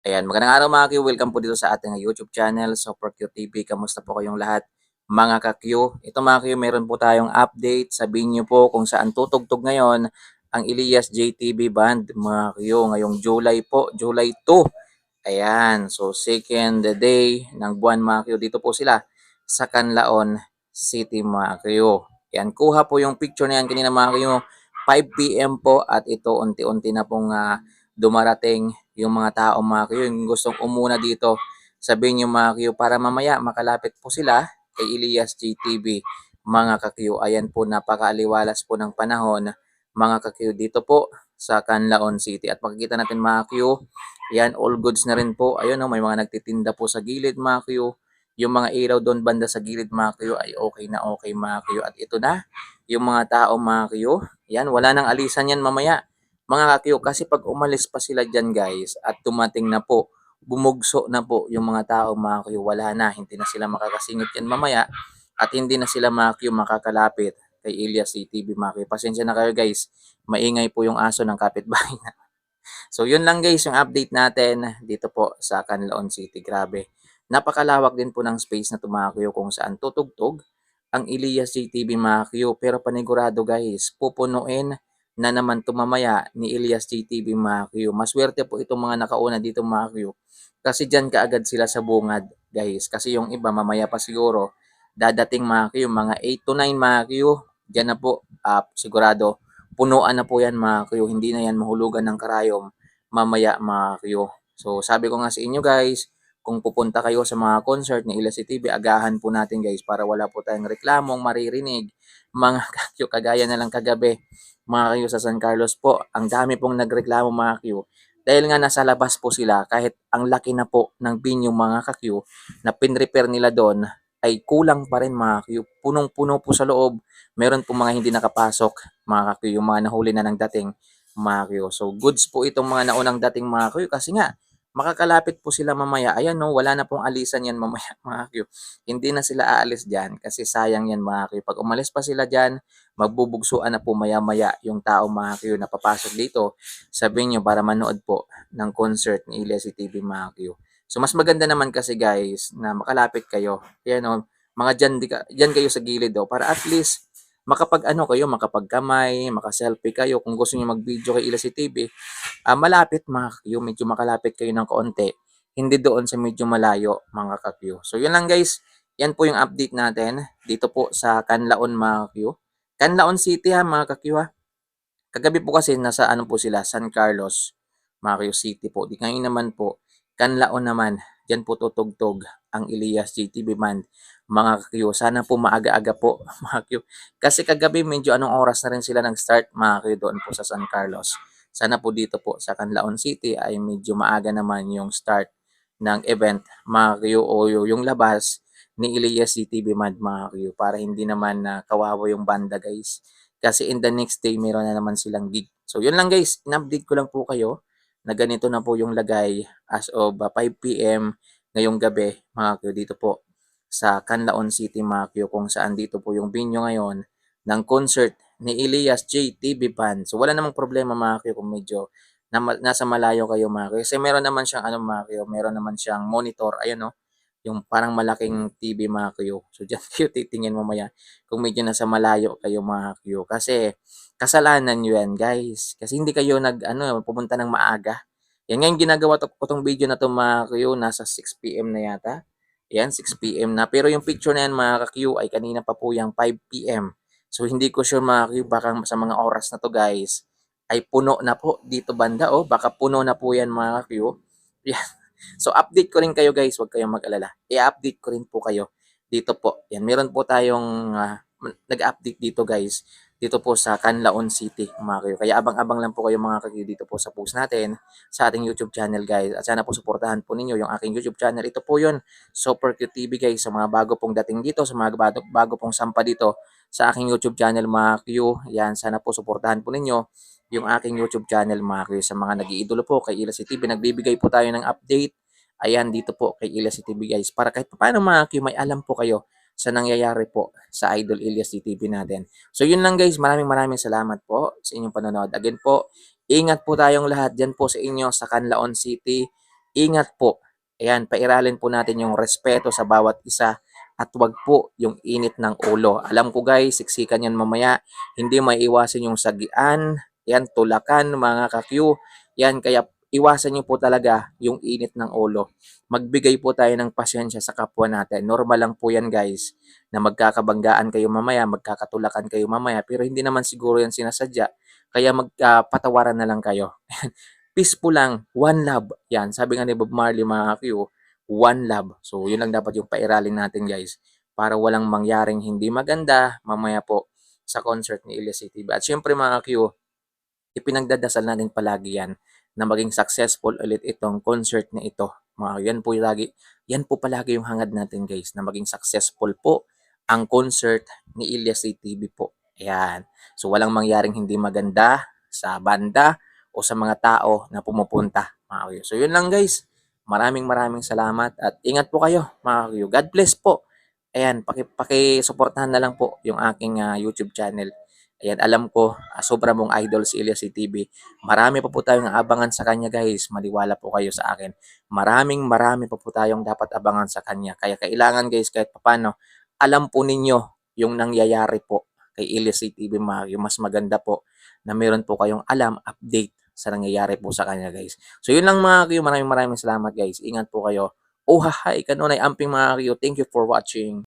Ayan, magandang araw mga Q. Welcome po dito sa ating YouTube channel, Super Q TV. Kamusta po kayong lahat? Mga ka-Q, ito mga Q, meron po tayong update. Sabihin niyo po kung saan tutugtog ngayon ang Elias JTV Band, mga Q, ngayong July po, July 2. Ayan, so second day ng buwan mga Q. Dito po sila sa Canlaon City mga Q. Ayan, kuha po yung picture na yan kanina mga Q. 5 p.m. po at ito unti-unti na pong ah, dumarating yung mga tao mga Q, yung gustong umuna dito. Sabihin niyo mga Q, para mamaya makalapit po sila kay Elias GTV. Mga ka-Q, ayan po napakaaliwalas po ng panahon mga ka-Q dito po sa Canlaon City. At makikita natin mga Q, yan all goods na rin po. Ayun oh, may mga nagtitinda po sa gilid mga Q. Yung mga ilaw doon banda sa gilid mga Q ay okay na okay mga Q. At ito na yung mga tao mga Q. Yan, wala nang alisan yan mamaya mga kakyo, kasi pag umalis pa sila dyan guys at tumating na po, bumugso na po yung mga tao mga kakyo, wala na, hindi na sila makakasingit yan mamaya at hindi na sila mga kakyo makakalapit kay Elias CTV mga kakyo. Pasensya na kayo guys, maingay po yung aso ng kapitbahay na. So yun lang guys yung update natin dito po sa Canlaon City. Grabe. Napakalawak din po ng space na tumakyo kung saan tutugtog ang Elias mga Q. Pero panigurado guys, pupunuin na naman tumamaya ni Elias JTV mga Q. Maswerte po itong mga nakauna dito mga Q. Kasi dyan kaagad sila sa bungad guys. Kasi yung iba mamaya pa siguro dadating mga Q. Mga 8 to 9 mga Q. Dyan na po uh, sigurado punuan na po yan mga Q. Hindi na yan mahulugan ng karayom mamaya mga Q. So sabi ko nga sa inyo guys, kung pupunta kayo sa mga concert ni Elias TV, agahan po natin guys para wala po tayong reklamong maririnig. Mga kakyo, kagaya na lang kagabi, mga kayo sa San Carlos po, ang dami pong nagreklamo mga Q. Dahil nga nasa labas po sila, kahit ang laki na po ng binyo mga ka-Q na pinrepair nila doon, ay kulang pa rin mga Q. Punong-puno po sa loob. Meron po mga hindi nakapasok mga ka-Q, yung mga nahuli na ng dating mga Q. So goods po itong mga naunang dating mga Q kasi nga makakalapit po sila mamaya. Ayan no, wala na pong alisan yan mamaya mga Q. Hindi na sila aalis dyan kasi sayang yan mga Q. Pag umalis pa sila dyan, magbubugsuan na po maya-maya yung tao mga Q na papasok dito. Sabihin nyo para manood po ng concert ni Elias TV mga Q. So mas maganda naman kasi guys na makalapit kayo. Ayan no, mga dyan, dyan kayo sa gilid do para at least makapag ano kayo, makapagkamay, maka-selfie kayo kung gusto niyo mag-video kay Ila TV, uh, malapit mga kakyo, medyo makalapit kayo ng kaunti, hindi doon sa medyo malayo mga kakyo. So yun lang guys, yan po yung update natin dito po sa Canlaon mga kakyo. Canlaon City ha mga kakyo ha. Kagabi po kasi nasa ano po sila, San Carlos, Mario City po. Di ngayon naman po, Canlaon naman, dyan po tutugtog ang Elias GTV Band mga Q. Sana po maaga-aga po mga Q. Kasi kagabi medyo anong oras na rin sila nag-start mga Q doon po sa San Carlos. Sana po dito po sa Canlaon City ay medyo maaga naman yung start ng event mga Q o yung labas ni Elias CTV Mad mga Q para hindi naman na uh, kawawa yung banda guys. Kasi in the next day meron na naman silang gig. So yun lang guys, in-update ko lang po kayo na ganito na po yung lagay as of uh, 5 p.m. ngayong gabi mga Q dito po sa Canlaon City, Macchio, kung saan dito po yung venue ngayon ng concert ni Elias J. TV Band. So wala namang problema Macchio kung medyo na, nasa malayo kayo Macchio. Kasi meron naman siyang ano Macchio, meron naman siyang monitor. Ayun no, yung parang malaking TV Macchio. So dyan kayo titingin mamaya kung medyo nasa malayo kayo Macchio. Kasi kasalanan nyo yan guys. Kasi hindi kayo nag ano, pumunta ng maaga. Yan nga yung ginagawa ko tong video na to Macchio, nasa 6pm na yata. Yan, 6pm na. Pero yung picture na yan mga ka-Q ay kanina pa po yung 5pm. So hindi ko sure mga ka-Q baka sa mga oras na to guys ay puno na po dito banda oh. Baka puno na po yan mga ka-Q. So update ko rin kayo guys, huwag kayong mag-alala. I-update ko rin po kayo dito po. Yan, meron po tayong uh, nag-update dito guys dito po sa Canlaon City mga kayo. Kaya abang-abang lang po kayo mga kayo dito po sa post natin sa ating YouTube channel guys. At sana po suportahan po ninyo yung aking YouTube channel. Ito po yun, Super Cute TV guys. Sa mga bago pong dating dito, sa mga bago, pong sampa dito sa aking YouTube channel mga kayo. Yan, sana po suportahan po ninyo yung aking YouTube channel mga kayo. Sa mga nag-iidolo po kay Ila TV, nagbibigay po tayo ng update. Ayan, dito po kay Ila TV guys. Para kahit paano mga kayo, may alam po kayo sa nangyayari po sa Idol Elias TV natin. So yun lang guys, maraming maraming salamat po sa inyong panonood. Again po, ingat po tayong lahat dyan po sa inyo sa Canlaon City. ingat po. Ayan, pairalin po natin yung respeto sa bawat isa at wag po yung init ng ulo. Alam ko guys, siksikan yan mamaya. Hindi maiiwasan yung sagian, yan, tulakan, mga kakyu. Yan, kaya iwasan niyo po talaga yung init ng ulo. Magbigay po tayo ng pasyensya sa kapwa natin. Normal lang po yan guys, na magkakabanggaan kayo mamaya, magkakatulakan kayo mamaya, pero hindi naman siguro yan sinasadya. Kaya magpatawaran na lang kayo. Peaceful lang, one love. Yan, sabi nga ni Bob Marley mga kakyu, one love. So, yun lang dapat yung pairalin natin guys para walang mangyaring hindi maganda mamaya po sa concert ni Ilya TV. At syempre mga Q, ipinagdadasal natin palagi yan na maging successful ulit itong concert na ito. Mga yan po lagi, yan po palagi yung hangad natin guys na maging successful po ang concert ni Ilya TV po. Ayan. So walang mangyaring hindi maganda sa banda o sa mga tao na pumupunta. Mga. So yun lang guys. Maraming maraming salamat at ingat po kayo mga Q. God bless po. Ayan, paki, paki-suportahan na lang po yung aking ah, YouTube channel. Ayan, alam ko, ah, sobra mong idol si Elias TV. Marami pa po tayong abangan sa kanya guys. Maniwala po kayo sa akin. Maraming marami pa po tayong dapat abangan sa kanya. Kaya kailangan guys, kahit papano, alam po ninyo yung nangyayari po kay Elias TV Mario. Mas maganda po na meron po kayong alam, update sa nangyayari po sa kanya guys. So yun lang mga kayo. Maraming maraming salamat guys. Ingat po kayo. Oh, hi, kanunay amping mga kayo. Thank you for watching.